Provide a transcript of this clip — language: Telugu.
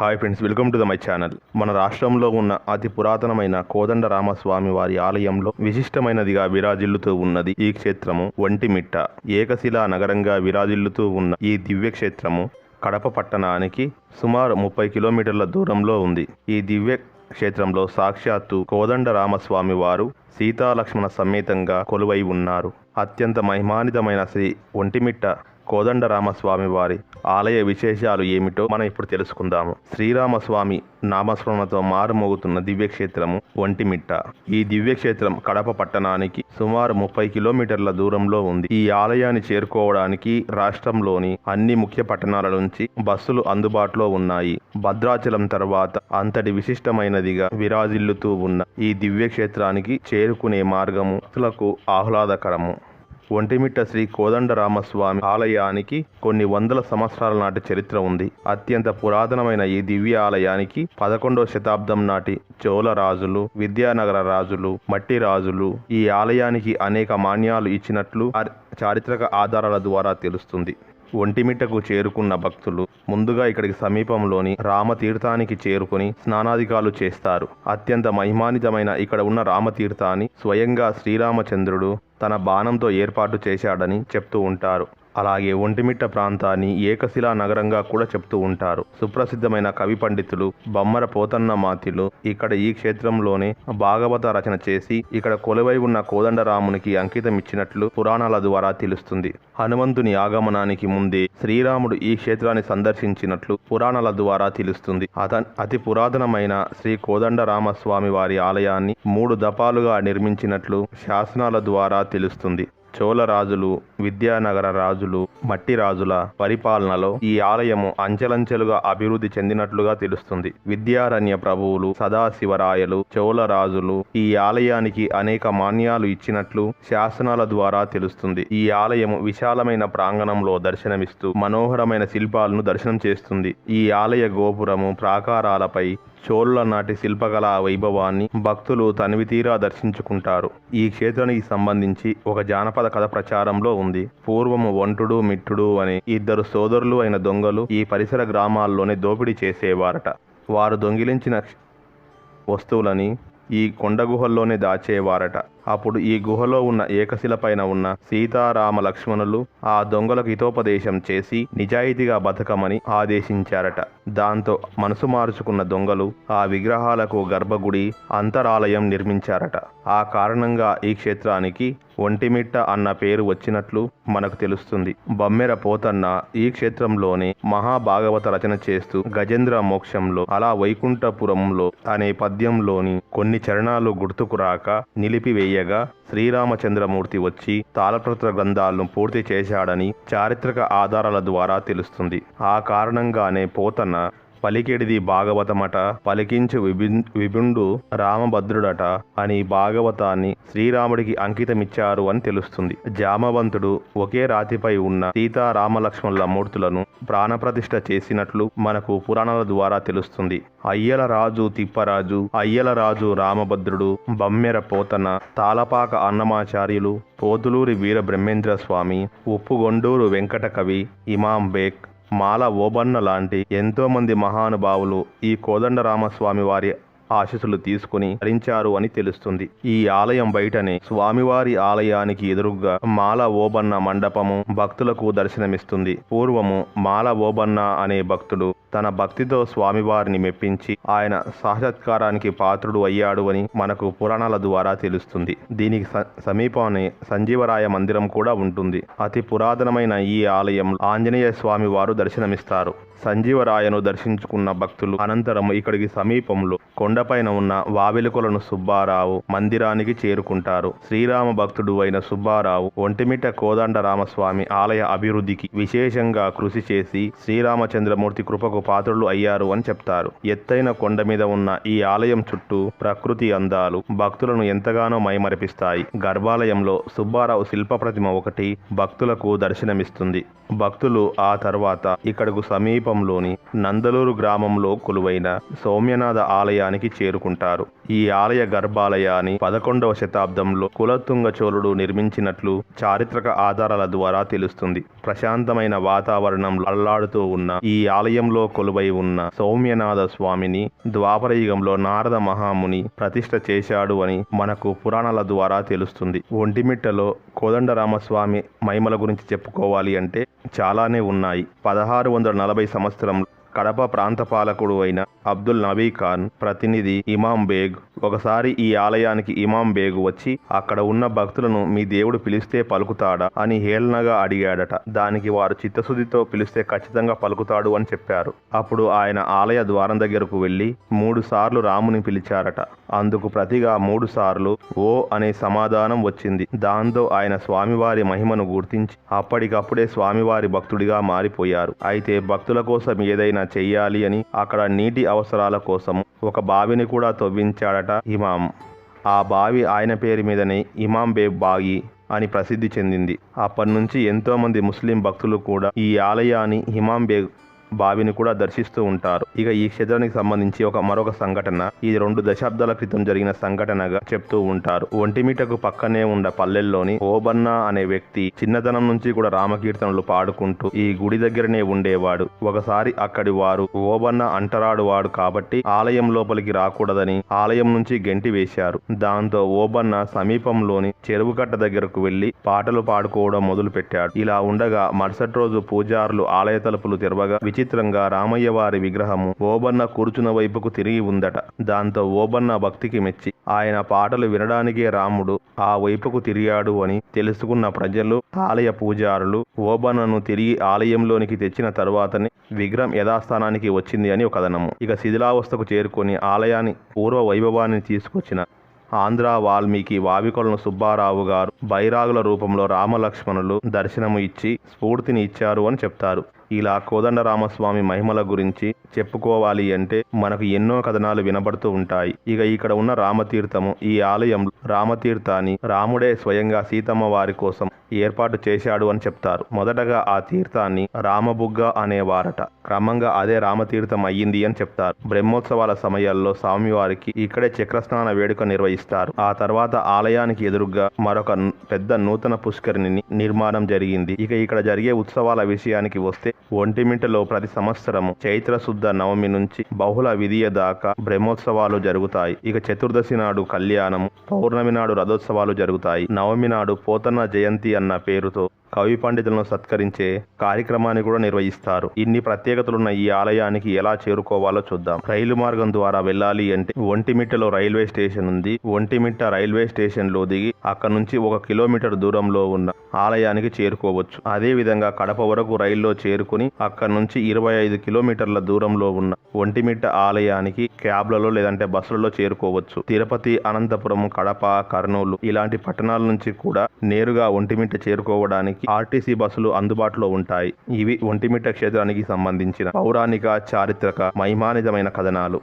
Hi friends welcome to the my channel మన రాష్ట్రంలో ఉన్న అతి పురాతనమైన కోదండ రామస్వామి వారి ఆలయంలో విశిష్టమైనదిగా విరాజిల్లుతూ ఉన్నది ఈ క్షేత్రము ఒంటిమిట్ట ఏకశిలా నగరంగా విరాజిల్లుతూ ఉన్న ఈ దివ్య క్షేత్రము కడప పట్టణానికి సుమారు ముప్పై కిలోమీటర్ల దూరంలో ఉంది. ఈ దివ్య క్షేత్రంలో సాక్షాత్తు కోదండ రామస్వామి వారు సీతాలక్ష్మణ సమేతంగా కొలువై ఉన్నారు. అత్యంత మహిమానితమైన శ్రీ ఒంటిమిట్ట కోదండరామస్వామి వారి ఆలయ విశేషాలు ఏమిటో మనం ఇప్పుడు తెలుసుకుందాము. శ్రీరామస్వామి నామస్మరణతో మారుమోగుతున్న దివ్యక్షేత్రము ఒంటిమిట్ట. ఈ దివ్యక్షేత్రం కడప పట్టణానికి సుమారు ముప్పై కిలోమీటర్ల దూరంలో ఉంది. ఈ ఆలయాన్ని చేరుకోవడానికి రాష్ట్రంలోని అన్ని ముఖ్య పట్టణాల నుంచి బస్సులు అందుబాటులో ఉన్నాయి. భద్రాచలం తర్వాత అంతటి విశిష్టమైనదిగా విరాజిల్లుతూ ఉన్న ఈ దివ్యక్షేత్రానికి చేరుకునే మార్గము భక్తులకు ఆహ్లాదకరము. ఒంటిమిట్ట శ్రీ కోదండరామస్వామి ఆలయానికి కొన్ని వందల సంవత్సరాల నాటి చరిత్ర ఉంది. అత్యంత పురాతనమైన ఈ దివ్య ఆలయానికి పదకొండవ శతాబ్దం నాటి చోళ రాజులు విద్యానగర రాజులు మట్టి రాజులు ఈ ఆలయానికి అనేక మాన్యాలు ఇచ్చినట్లు చారిత్రక ఆధారాల ద్వారా తెలుస్తుంది. ఒంటిమిట్టకు చేరుకున్న భక్తులు ముందుగా ఇక్కడికి సమీపంలోని రామతీర్థానికి చేరుకుని స్నానాధికాలు చేస్తారు. అత్యంత మహిమానితమైన ఇక్కడ ఉన్న రామతీర్థాన్ని స్వయంగా శ్రీరామచంద్రుడు తన బాణంతో ఏర్పాటు చేశాడని చెప్తూ ఉంటారు. అలాగే ఒంటిమిట్ట ప్రాంతాన్ని ఏకశిలా నగరంగా కూడా చెప్తూ ఉంటారు. సుప్రసిద్ధమైన కవి పండితులు బొమ్మర పోతన్న మాతిలు ఇక్కడ ఈ క్షేత్రంలోనే భాగవత రచన చేసి ఇక్కడ కొలువై ఉన్న కోదండరామునికి అంకితం ఇచ్చినట్లు పురాణాల ద్వారా తెలుస్తుంది. హనుమంతుని ఆగమనానికి ముందే శ్రీరాముడు ఈ క్షేత్రాన్ని సందర్శించినట్లు పురాణాల ద్వారా తెలుస్తుంది. అత అతి పురాతనమైన శ్రీ కోదండరామస్వామి వారి ఆలయాన్ని మూడు దపాలుగా నిర్మించినట్లు శాసనాల ద్వారా తెలుస్తుంది. చోళ రాజులు విద్యానగర రాజులు మట్టి రాజుల పరిపాలనలో ఈ ఆలయము అంచెలంచెలుగా అభివృద్ధి చెందినట్లుగా తెలుస్తుంది. విద్యారణ్య ప్రభువులు సదాశివరాయలు చోళ రాజులు ఈ ఆలయానికి అనేక మాన్యాలు ఇచ్చినట్లు శాసనాల ద్వారా తెలుస్తుంది. ఈ ఆలయము విశాలమైన ప్రాంగణంలో దర్శనమిస్తూ మనోహరమైన శిల్పాలను దర్శనం చేస్తుంది. ఈ ఆలయ గోపురము ప్రాకారాలపై చోళుల నాటి శిల్పకళా వైభవాన్ని భక్తులు తనివితీరా దర్శించుకుంటారు. ఈ క్షేత్రానికి సంబంధించి ఒక జానపద కథ ప్రచారంలో ఉంది. పూర్వము ఒంటుడు మిట్టుడు అని ఇద్దరు సోదరులు అయిన దొంగలు ఈ పరిసర గ్రామాల్లోనే దోపిడీ చేసేవారట. వారు దొంగిలించిన వస్తువులని ఈ కొండ గుహల్లోనే దాచేవారట. అప్పుడు ఈ గుహలో ఉన్న ఏకశిల పైన ఉన్న సీతారామ లక్ష్మణులు ఆ దొంగలకు హితోపదేశం చేసి నిజాయితీగా బతకమని ఆదేశించారట. దాంతో మనసు మార్చుకున్న దొంగలు ఆ విగ్రహాలకు గర్భగుడి అంతరాలయం నిర్మించారట. ఆ కారణంగా ఈ క్షేత్రానికి ఒంటిమిట్ట అన్న పేరు వచ్చినట్లు మనకు తెలుస్తుంది. బమ్మెర పోతన్న ఈ క్షేత్రంలోనే మహాభాగవత రచన చేస్తూ గజేంద్ర మోక్షంలో అలా వైకుంఠపురంలో అనే పద్యంలోని కొన్ని చరణాలు గుర్తుకు రాక నిలిపివేయగా శ్రీరామచంద్రమూర్తి వచ్చి తాళపత్ర గ్రంథాలను పూర్తి చేశాడని చారిత్రక ఆధారాల ద్వారా తెలుస్తుంది. ఆ కారణంగానే పోతన పలికెడిది భాగవతమట పలికించు విబి విభుండు రామభద్రుడట అని భాగవతాన్ని శ్రీరాముడికి అంకితమిచ్చారు అని తెలుస్తుంది. జామవంతుడు ఒకే రాతిపై ఉన్న సీతారామలక్ష్మణుల మూర్తులను ప్రాణప్రతిష్ఠ చేసినట్లు మనకు పురాణాల ద్వారా తెలుస్తుంది. అయ్యల రాజు తిప్పరాజు అయ్యల రాజు రామభద్రుడు బమ్మెర పోతన తాళపాక అన్నమాచార్యులు పోతులూరి వీర బ్రహ్మేంద్ర స్వామి ఉప్పుగొండూరు వెంకటకవి ఇమాం బేక్ మాల ఓబన్న లాంటి ఎంతోమంది మహానుభావులు ఈ కోదండరామస్వామి వారి ఆశీస్సులు తీసుకుని హరించారు అని తెలుస్తుంది. ఈ ఆలయం బయటనే స్వామివారి ఆలయానికి ఎదురుగా మాల ఓబన్న మండపము భక్తులకు దర్శనమిస్తుంది. పూర్వము మాల ఓబన్న అనే భక్తుడు తన భక్తితో స్వామివారిని మెప్పించి ఆయన సాక్షాత్కారానికి పాత్రుడు అయ్యాడు అని మనకు పురాణాల ద్వారా తెలుస్తుంది. దీనికి స- సమీపంలోనే సంజీవరాయ మందిరం కూడా ఉంటుంది. అతి పురాతనమైన ఈ ఆలయం ఆంజనేయ స్వామి వారు దర్శనమిస్తారు. సంజీవరాయను దర్శించుకున్న భక్తులు అనంతరం ఇక్కడికి సమీపంలో కొండ కొండపైన ఉన్న వావిలకొలను సుబ్బారావు మందిరానికి చేరుకుంటారు. శ్రీరామ భక్తుడు అయిన సుబ్బారావు ఒంటిమిట కోదండ రామస్వామి ఆలయ అభివృద్ధికి విశేషంగా కృషి చేసి శ్రీరామచంద్రమూర్తి కృపకు పాత్రులు అయ్యారు అని చెప్తారు. ఎత్తైన కొండ మీద ఉన్న ఈ ఆలయం చుట్టూ ప్రకృతి అందాలు భక్తులను ఎంతగానో మైమరిపిస్తాయి. గర్భాలయంలో సుబ్బారావు శిల్ప ప్రతిమ ఒకటి భక్తులకు దర్శనమిస్తుంది. భక్తులు ఆ తర్వాత ఇక్కడకు సమీపంలోని నందలూరు గ్రామంలో కొలువైన సౌమ్యనాథ ఆలయానికి చేరుకుంటారు. ఈ ఆలయ గర్భాలయాన్ని పదకొండవ శతాబ్దంలో కులతుంగ చోళుడు నిర్మించినట్లు చారిత్రక ఆధారాల ద్వారా తెలుస్తుంది. ప్రశాంతమైన వాతావరణంలో అల్లాడుతూ ఉన్న ఈ ఆలయంలో కొలువై ఉన్న సౌమ్యనాథ స్వామిని ద్వాపరయుగంలో నారద మహాముని ప్రతిష్ట చేశాడు అని మనకు పురాణాల ద్వారా తెలుస్తుంది. ఒంటిమిట్టలో కోదండరామస్వామి మహిమల గురించి చెప్పుకోవాలి అంటే చాలానే ఉన్నాయి. పదహారు వందల నలభై సంవత్సరం కడప ప్రాంత పాలకుడు అయిన అబ్దుల్ నబీ ఖాన్ ప్రతినిధి ఇమాం బేగ్ ఒకసారి ఈ ఆలయానికి ఇమాం బేగు వచ్చి అక్కడ ఉన్న భక్తులను మీ దేవుడు పిలిస్తే పలుకుతాడా? అని హేళనగా అడిగాడట. దానికి వారు చిత్తశుద్ధితో పిలిస్తే ఖచ్చితంగా పలుకుతాడు అని చెప్పారు. అప్పుడు ఆయన ఆలయ ద్వారం దగ్గరకు వెళ్ళి మూడు సార్లు రాముని పిలిచారట. అందుకు ప్రతిగా మూడు సార్లు ఓ అనే సమాధానం వచ్చింది. దాంతో ఆయన స్వామివారి మహిమను గుర్తించి అప్పటికప్పుడే స్వామివారి భక్తుడిగా మారిపోయారు. అయితే భక్తుల కోసం ఏదైనా చెయ్యాలి అని అక్కడ నీటి అవసరాల కోసం ఒక బావిని కూడా తవ్వించాడట ఇమాం. ఆ బావి ఆయన పేరు మీదనే ఇమాం బే బాగి అని ప్రసిద్ధి చెందింది. అప్పటి నుంచి ఎంతోమంది ముస్లిం భక్తులు కూడా ఈ ఆలయాన్ని ఇమాం బే బావిని కూడా దర్శిస్తూ ఉంటారు. ఇక ఈ క్షేత్రానికి సంబంధించి ఒక మరొక సంఘటన ఇది రెండు దశాబ్దాల క్రితం జరిగిన సంఘటనగా చెప్తూ ఉంటారు. ఒంటిమిటకు పక్కనే ఉన్న పల్లెల్లోని ఓబన్న అనే వ్యక్తి చిన్నతనం నుంచి కూడా రామకీర్తనలు పాడుకుంటూ ఈ గుడి దగ్గరనే ఉండేవాడు. ఒకసారి అక్కడి వారు ఓబన్న అంటరాడు వాడు కాబట్టి ఆలయం లోపలికి రాకూడదని ఆలయం నుంచి గెంటి వేశారు. దాంతో ఓబన్న సమీపంలోని చెరువు కట్ట దగ్గరకు వెళ్ళి పాటలు పాడుకోవడం మొదలు పెట్టాడు ఇలా ఉండగా మరుసటి రోజు పూజారులు ఆలయ తలుపులు తెరవగా విచిత్రంగా రామయ్య వారి విగ్రహము ఓబన్న కూర్చున్న వైపుకు తిరిగి ఉందట. దాంతో ఓబన్న భక్తికి మెచ్చి ఆయన పాటలు వినడానికే రాముడు ఆ వైపుకు తిరిగాడు అని తెలుసుకున్న ప్రజలు ఆలయ పూజారులు ఓబన్నను తిరిగి ఆలయంలోనికి తెచ్చిన తరువాతనే విగ్రహం యథాస్థానానికి వచ్చింది అని ఒక కథనము. ఇక శిథిలావస్థకు చేరుకొని ఆలయాన్ని పూర్వ వైభవాన్ని తీసుకొచ్చిన ఆంధ్ర వాల్మీకి వావికొలను సుబ్బారావు గారు బైరాగుల రూపంలో రామలక్ష్మణులు దర్శనము ఇచ్చి స్ఫూర్తిని ఇచ్చారు అని చెప్తారు. ఇలా కోదండరామస్వామి మహిమల గురించి చెప్పుకోవాలి అంటే మనకు ఎన్నో కథనాలు వినబడుతూ ఉంటాయి. ఇక ఇక్కడ ఉన్న రామతీర్థము ఈ ఆలయంలో రామతీర్థాన్ని రాముడే స్వయంగా సీతమ్మ వారి కోసం ఏర్పాటు చేశాడు అని చెప్తారు. మొదటగా ఆ తీర్థాన్ని రామబుగ్గ అనేవారట క్రమంగా అదే రామతీర్థం అయ్యింది అని చెప్తారు. బ్రహ్మోత్సవాల సమయాల్లో స్వామివారికి ఇక్కడే చక్రస్నాన వేడుక నిర్వహిస్తారు. ఆ తర్వాత ఆలయానికి ఎదురుగా మరొక పెద్ద నూతన పుష్కరిణిని నిర్మాణం జరిగింది. ఇక ఇక్కడ జరిగే ఉత్సవాల విషయానికి వస్తే ఒంటిమింటలో ప్రతి సంవత్సరము చైత్ర శుద్ధ నవమి నుంచి బహుళ విధియ దాకా బ్రహ్మోత్సవాలు జరుగుతాయి. ఇక చతుర్దశి నాడు కళ్యాణము పౌర్ణమి నాడు రథోత్సవాలు జరుగుతాయి. నవమి నాడు పోతన్న జయంతి అన్న పేరుతో కవి పండితులను సత్కరించే కార్యక్రమాన్ని కూడా నిర్వహిస్తారు. ఇన్ని ప్రత్యేకతలున్న ఈ ఆలయానికి ఎలా చేరుకోవాలో చూద్దాం. రైలు మార్గం ద్వారా వెళ్ళాలి అంటే ఒంటిమిట్టలో రైల్వే స్టేషన్ ఉంది. ఒంటిమిట్ట రైల్వే స్టేషన్లో దిగి అక్కడ నుంచి ఒక కిలోమీటర్ దూరంలో ఉన్న ఆలయానికి చేరుకోవచ్చు. అదే విధంగా కడప వరకు రైల్లో చేరుకుని అక్కడ నుంచి ఇరవై ఐదు కిలోమీటర్ల దూరంలో ఉన్న ఒంటిమిట్ట ఆలయానికి క్యాబ్లలో లేదంటే బస్సులలో చేరుకోవచ్చు. తిరుపతి అనంతపురం కడప కర్నూలు ఇలాంటి పట్టణాల నుంచి కూడా నేరుగా ఒంటిమిట్ట చేరుకోవడానికి ఆర్టీసీ బస్సులు అందుబాటులో ఉంటాయి. ఇవి ఒంటిమిట్ట క్షేత్రానికి సంబంధించిన పౌరాణిక చారిత్రక మహిమానితమైన కథనాలు.